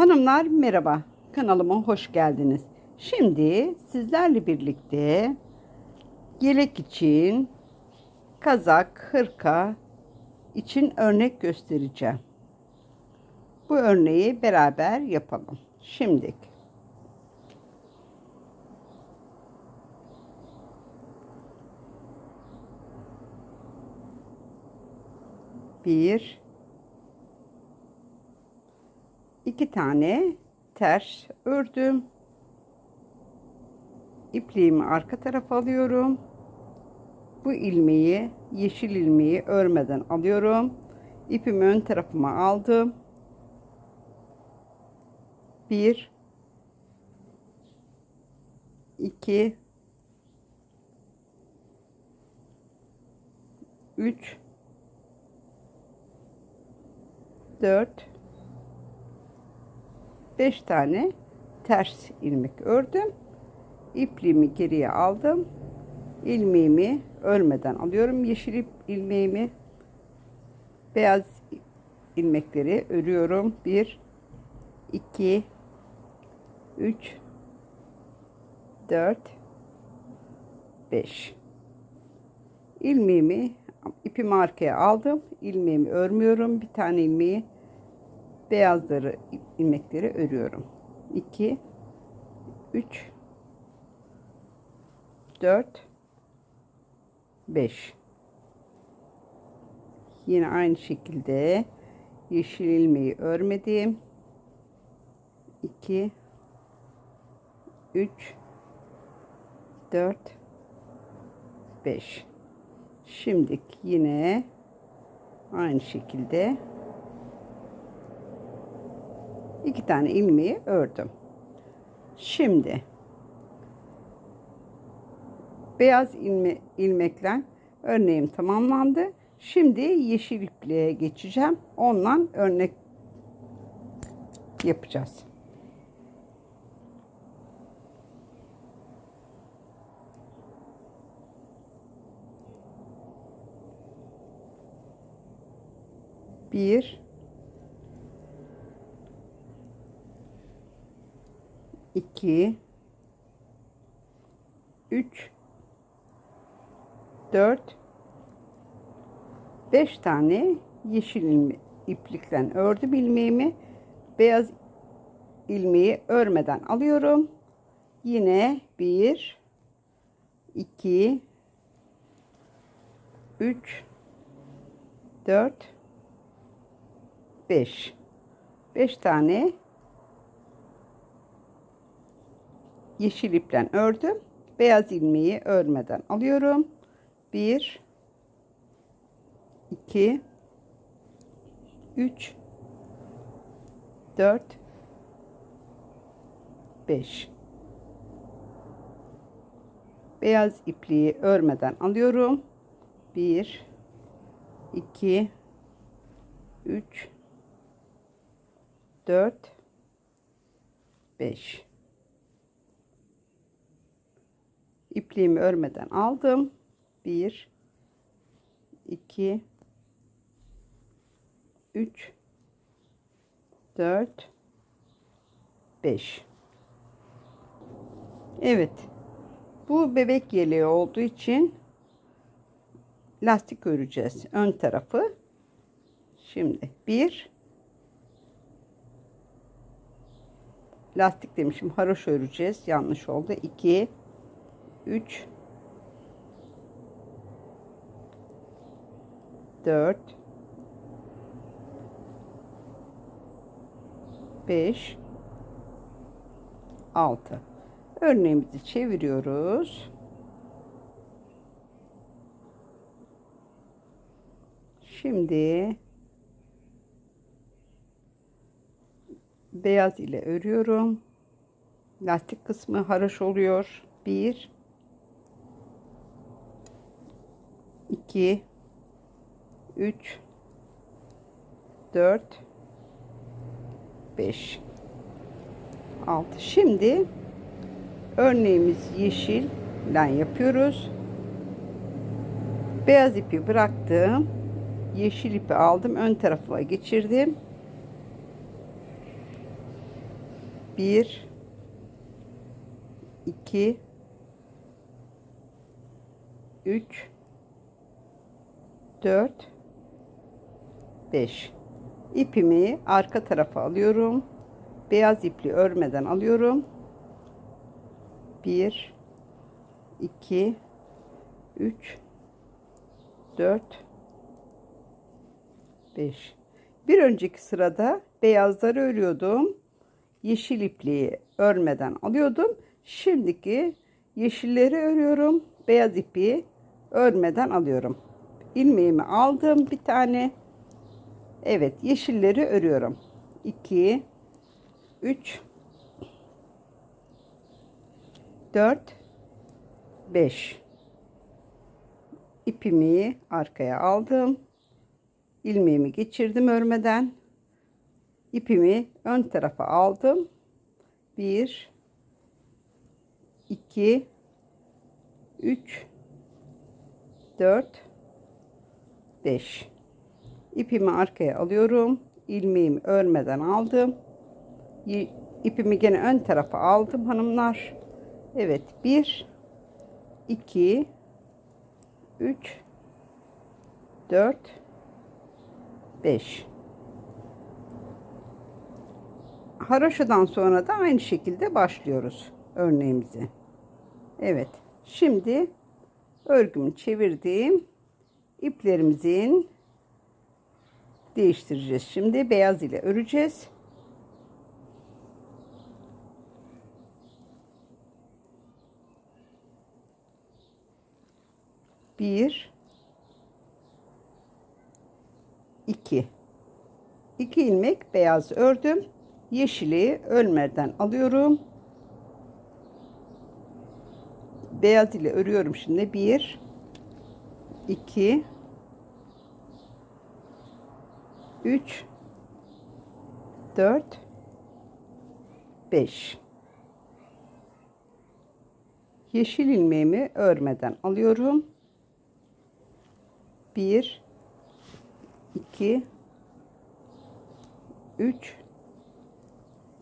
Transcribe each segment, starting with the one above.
Hanımlar merhaba. Kanalıma hoş geldiniz. Şimdi sizlerle birlikte yelek için kazak, hırka için örnek göstereceğim. Bu örneği beraber yapalım. Şimdi bir iki tane ters ördüm. İpliğimi arka tarafa alıyorum. Bu ilmeği, yeşil ilmeği örmeden alıyorum. İpimi ön tarafıma aldım. Bir, iki, üç, dört, 5 tane ters ilmek ördüm. İpliğimi geriye aldım. İlmeğimi örmeden alıyorum. Yeşil ip ilmeğimi beyaz ilmekleri örüyorum. 1 2 3 4 5 ilmeğimi ipimi arkaya aldım. İlmeğimi örmüyorum. Bir tane ilmeği beyazları ilmekleri örüyorum. 2 3 4 5 Yine aynı şekilde yeşil ilmeği örmedim. 2 3 4 5 Şimdi yine aynı şekilde iki tane ilmeği ördüm. Şimdi beyaz ilme, ilmekle örneğim tamamlandı. Şimdi yeşil ipliğe geçeceğim. Ondan örnek yapacağız. Bir, 2 3 4 5 tane yeşil iplikten ördüm ilmeğimi. Beyaz ilmeği örmeden alıyorum. Yine 1 2 3 4 5 5 tane yeşil ipten ördüm. Beyaz ilmeği örmeden alıyorum. 1 2 3 4 5 Beyaz ipliği örmeden alıyorum. 1 2 3 4 5 ipliğimi örmeden aldım. 1 2 3 4 5 Evet. Bu bebek yeleği olduğu için lastik öreceğiz. Ön tarafı. Şimdi bir lastik demişim. Haroş öreceğiz. Yanlış oldu. 2 3 4 5 6 örneğimizi çeviriyoruz. Şimdi beyaz ile örüyorum. Lastik kısmı haraş oluyor. 1 2 3 4 5 6 şimdi örneğimiz yeşil yapıyoruz. Beyaz ipi bıraktım. Yeşil ipi aldım. Ön tarafa geçirdim. 1 2 3 4 5 ipimi arka tarafa alıyorum. Beyaz ipli örmeden alıyorum. 1 2 3 4 5 bir önceki sırada beyazları örüyordum. Yeşil ipliği örmeden alıyordum. Şimdiki yeşilleri örüyorum. Beyaz ipi örmeden alıyorum ilmeğimi aldım bir tane. Evet yeşilleri örüyorum. 2 3 4 5 ipimi arkaya aldım. İlmeğimi geçirdim örmeden. İpimi ön tarafa aldım. 1 2 3 4 5 ipimi arkaya alıyorum ilmeğimi örmeden aldım ipimi gene ön tarafa aldım hanımlar Evet 1 2 3 4 5 Haroşadan sonra da aynı şekilde başlıyoruz örneğimizi. Evet. Şimdi örgümü çevirdim. İplerimizin değiştireceğiz. Şimdi beyaz ile öreceğiz. Bir, iki. İki ilmek beyaz ördüm. Yeşili ölmeden alıyorum. Beyaz ile örüyorum şimdi. Bir, iki, üç, dört, beş. Yeşil ilmeğimi örmeden alıyorum. Bir, iki, üç,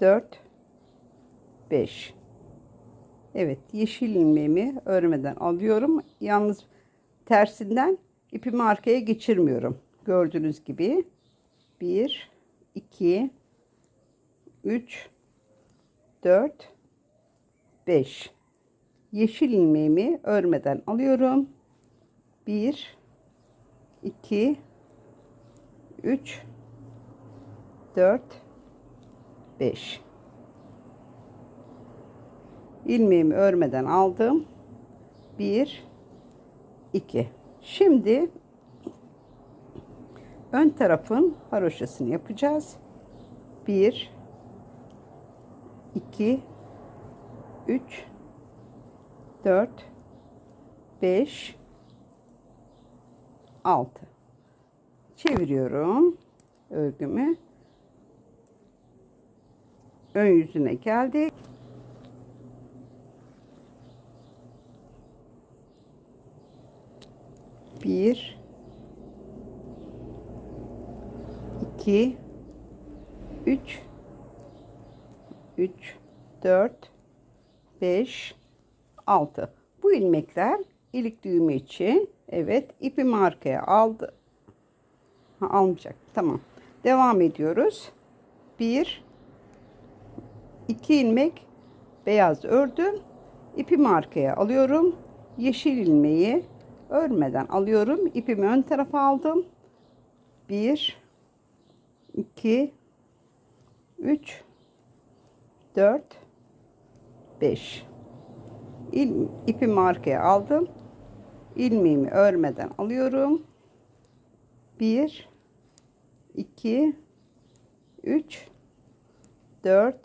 dört, beş. Evet, yeşil ilmeğimi örmeden alıyorum. Yalnız tersinden ipimi arkaya geçirmiyorum. Gördüğünüz gibi 1 2 3 4 5 Yeşil ilmeğimi örmeden alıyorum. 1 2 3 4 5 ilmeğimi örmeden aldım. 1 2 Şimdi ön tarafın haroşasını yapacağız. 1 2 3 4 5 6 çeviriyorum örgümü. Ön yüzüne geldik bir. İki. Üç. Üç. Dört. Beş. Altı. Bu ilmekler ilik düğümü için evet ipimi arkaya aldı. Ha, almayacak. Tamam. Devam ediyoruz. Bir. İki ilmek beyaz ördüm. İpimi arkaya alıyorum. Yeşil ilmeği örmeden alıyorum. İpimi ön tarafa aldım. 1 2 3 4 5 İl, arkaya aldım. İlmeğimi örmeden alıyorum. 1 2 3 4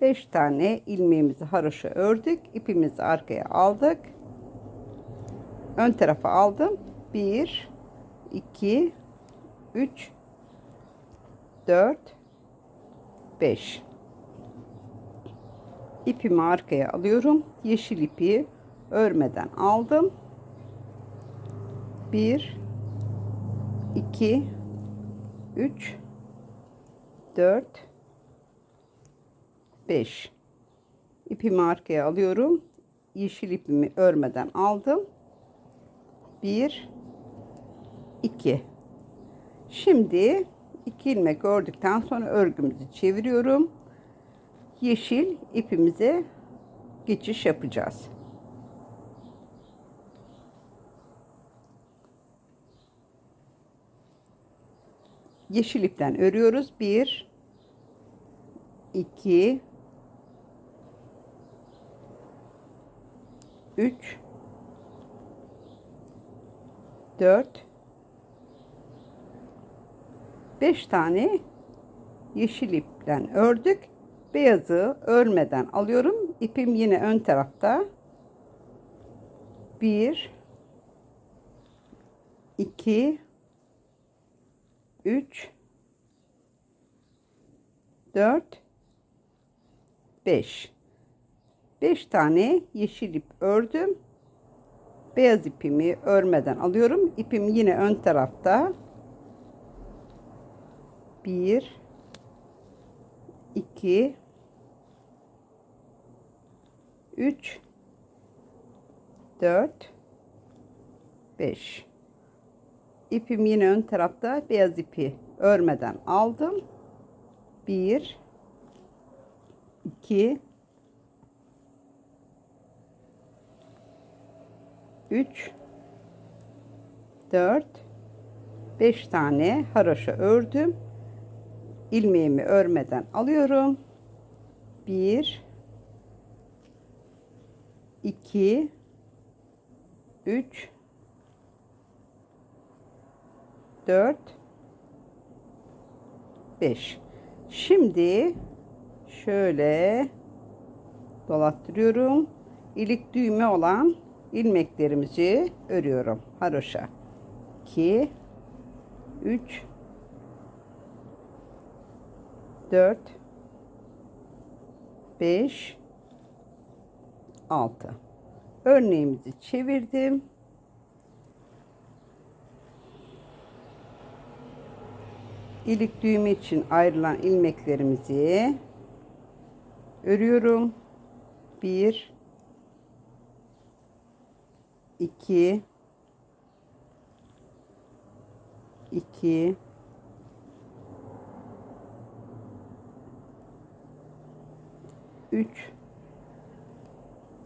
5 tane ilmeğimizi haroşa ördük. İpimizi arkaya aldık ön tarafa aldım. 1 2 3 4 5 ipimi arkaya alıyorum. Yeşil ipi örmeden aldım. 1 2 3 4 5 ipimi arkaya alıyorum. Yeşil ipimi örmeden aldım 1 2 şimdi 2 ilmek ördükten sonra örgümüzü çeviriyorum. Yeşil ipimize geçiş yapacağız. Yeşil ipten örüyoruz. 1 2 3 4 5 tane yeşil ipten ördük. Beyazı örmeden alıyorum. İpim yine ön tarafta. 1 2 3 4 5 5 tane yeşil ip ördüm. Beyaz ipimi örmeden alıyorum. İpim yine ön tarafta. 1 2 3 4 5 İpim yine ön tarafta beyaz ipi örmeden aldım. 1 2 3 4 5 tane haroşa ördüm. ilmeğimi örmeden alıyorum. 1 2 3 4 5 şimdi şöyle dolattırıyorum ilik düğme olan ilmeklerimizi örüyorum haroşa. 2 3 4 5 6 örneğimizi çevirdim. İlik düğümü için ayrılan ilmeklerimizi örüyorum. 1 2 2 3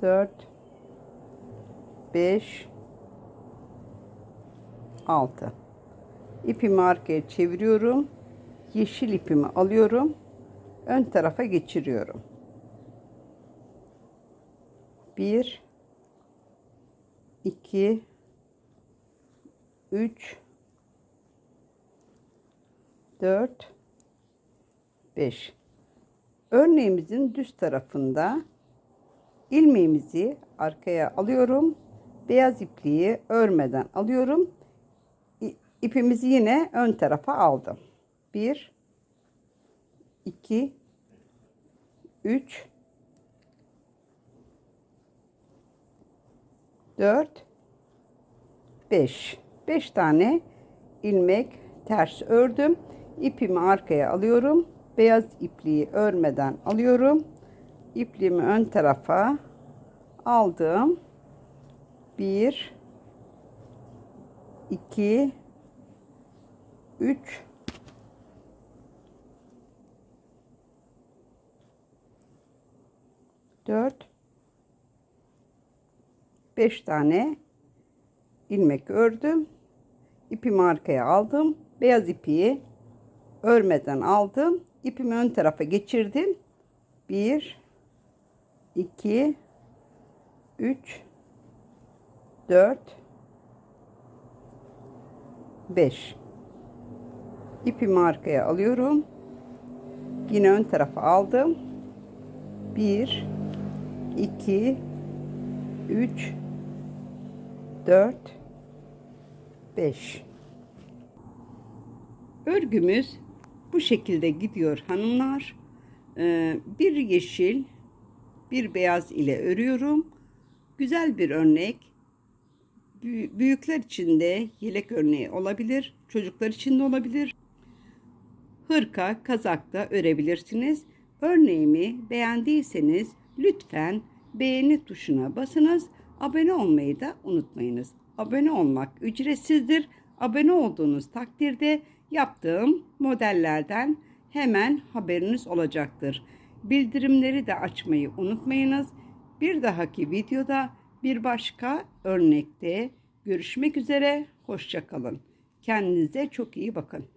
4 5 6 İpimi arkaya çeviriyorum. Yeşil ipimi alıyorum. Ön tarafa geçiriyorum. 1 2 3 4 5 Örneğimizin düz tarafında ilmeğimizi arkaya alıyorum. Beyaz ipliği örmeden alıyorum. İpimizi yine ön tarafa aldım. 1 2 3 4 5 5 tane ilmek ters ördüm. İpimi arkaya alıyorum. Beyaz ipliği örmeden alıyorum. İpliğimi ön tarafa aldım. 1 2 3 4 5 tane ilmek ördüm. İpimi arkaya aldım. Beyaz ipi örmeden aldım. İpimi ön tarafa geçirdim. 1 2 3 4 5 ipimi arkaya alıyorum. Yine ön tarafa aldım. 1 2 3 4 5 Örgümüz bu şekilde gidiyor hanımlar. Ee, bir yeşil, bir beyaz ile örüyorum. Güzel bir örnek. Büyükler için de yelek örneği olabilir. Çocuklar için de olabilir hırka, kazak da örebilirsiniz. Örneğimi beğendiyseniz lütfen beğeni tuşuna basınız. Abone olmayı da unutmayınız. Abone olmak ücretsizdir. Abone olduğunuz takdirde yaptığım modellerden hemen haberiniz olacaktır. Bildirimleri de açmayı unutmayınız. Bir dahaki videoda bir başka örnekte görüşmek üzere. Hoşçakalın. Kendinize çok iyi bakın.